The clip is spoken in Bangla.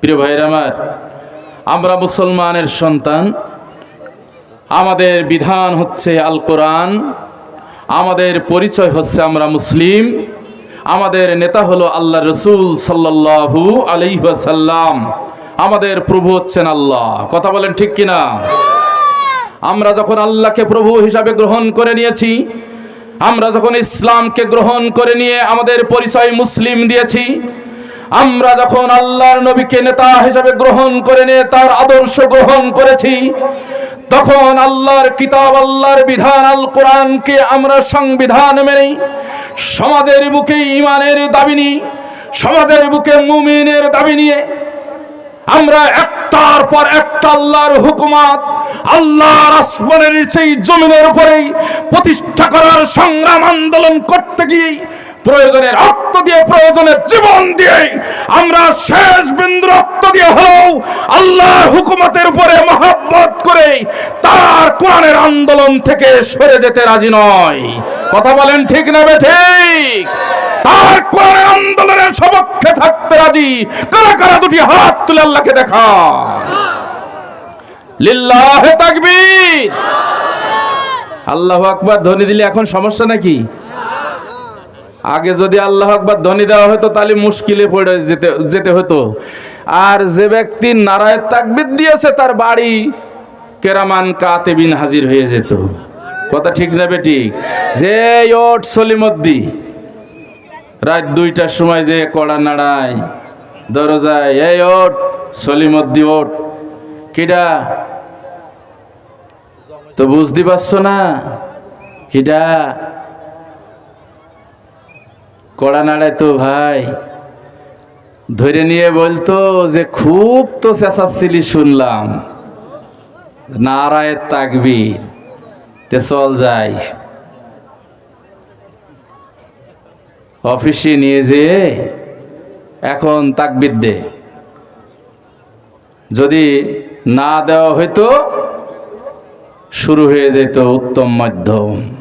প্রিয় ভাইয়ের আমার, আমরা মুসলমানের সন্তান। আমাদের বিধান হচ্ছে আল কোরআন আমাদের পরিচয় হচ্ছে আমরা মুসলিম। আমাদের নেতা হলো আল্লাহ রসুল সাল্লাল্লাহু আলাইসাল্লাম আমাদের প্রভু হচ্ছেন আল্লাহ। কথা বলেন ঠিক কিনা? আমরা যখন আল্লাহকে প্রভু হিসাবে গ্রহণ করে নিয়েছি, আমরা যখন ইসলামকে গ্রহণ করে নিয়ে আমাদের পরিচয় মুসলিম দিয়েছি আমরা যখন আল্লাহর নবীকে নেতা হিসাবে গ্রহণ করে নিয়ে তার আদর্শ গ্রহণ করেছি, তখন আল্লাহর কিতাব, আল্লাহর বিধান, আল কোরআনকে আমরা সংবিধান মেনে সমাজের বুকে ইমানের দাবি নিই সমাজের বুকে মুমিনের দাবি নিয়ে, আমরা একটার পর একটা আল্লাহর হুকুমাত, আল্লাহর আসমানের সেই জমিনের উপরেই প্রতিষ্ঠা করার সংগ্রাম আন্দোলন করতে গিয়ে প্রয়োজনে রক্ত দিয়ে প্রয়োজনে জীবন দিয়ে আমরা শেষ বিন্দু রক্ত দিয়ে হলেও আল্লাহর হুকুমতের উপরে মহাব্বত করে তার কোরআনের আন্দোলন থেকে সরে যেতে রাজি নয়। কথা বলেন ঠিক না বে ঠিক? তার কোরআনের আন্দোলনের সপক্ষে থাকতে রাজি কারা কারা দুটি হাত তুলে আল্লাহকে দেখা লিল্লাহ তাকবীর। আল্লাহ আকবার, ধ্বনি দিলে এখন সমস্যা নাকি? আগে যদি আল্লাহ আকবার ধ্বনি দেওয়া হতো, তাহলে মুশকিলে পড়ে যেতে যেতে হতো। আর যে ব্যক্তি নারায় তাকবিদ দিয়েছে, তার বাড়ি কেরামান কাতেবিন হাজির হয়ে যেত। কথা ঠিক না বেটি? যে ওট সলিমদ্দি, রাত দুইটার সময় যে কড়া নাড়ায়, দরজায়, এই ওট সলিমদ্দি ওট কিডা? তো বুঝতে পারছ না? কিডা? কড়া নাড়ায় তো ভাই। ধরে নিয়ে বলতো যে খুব তো চেঁচাচ্ছিলি শুনলাম। নারায় তাকবীর। তে চল যাই। অফিসে নিয়ে যেয়ে এখন তাকবির দে। যদি না দেওয়া হইতো, শুরু হয়ে যেত উত্তম মাধ্যম।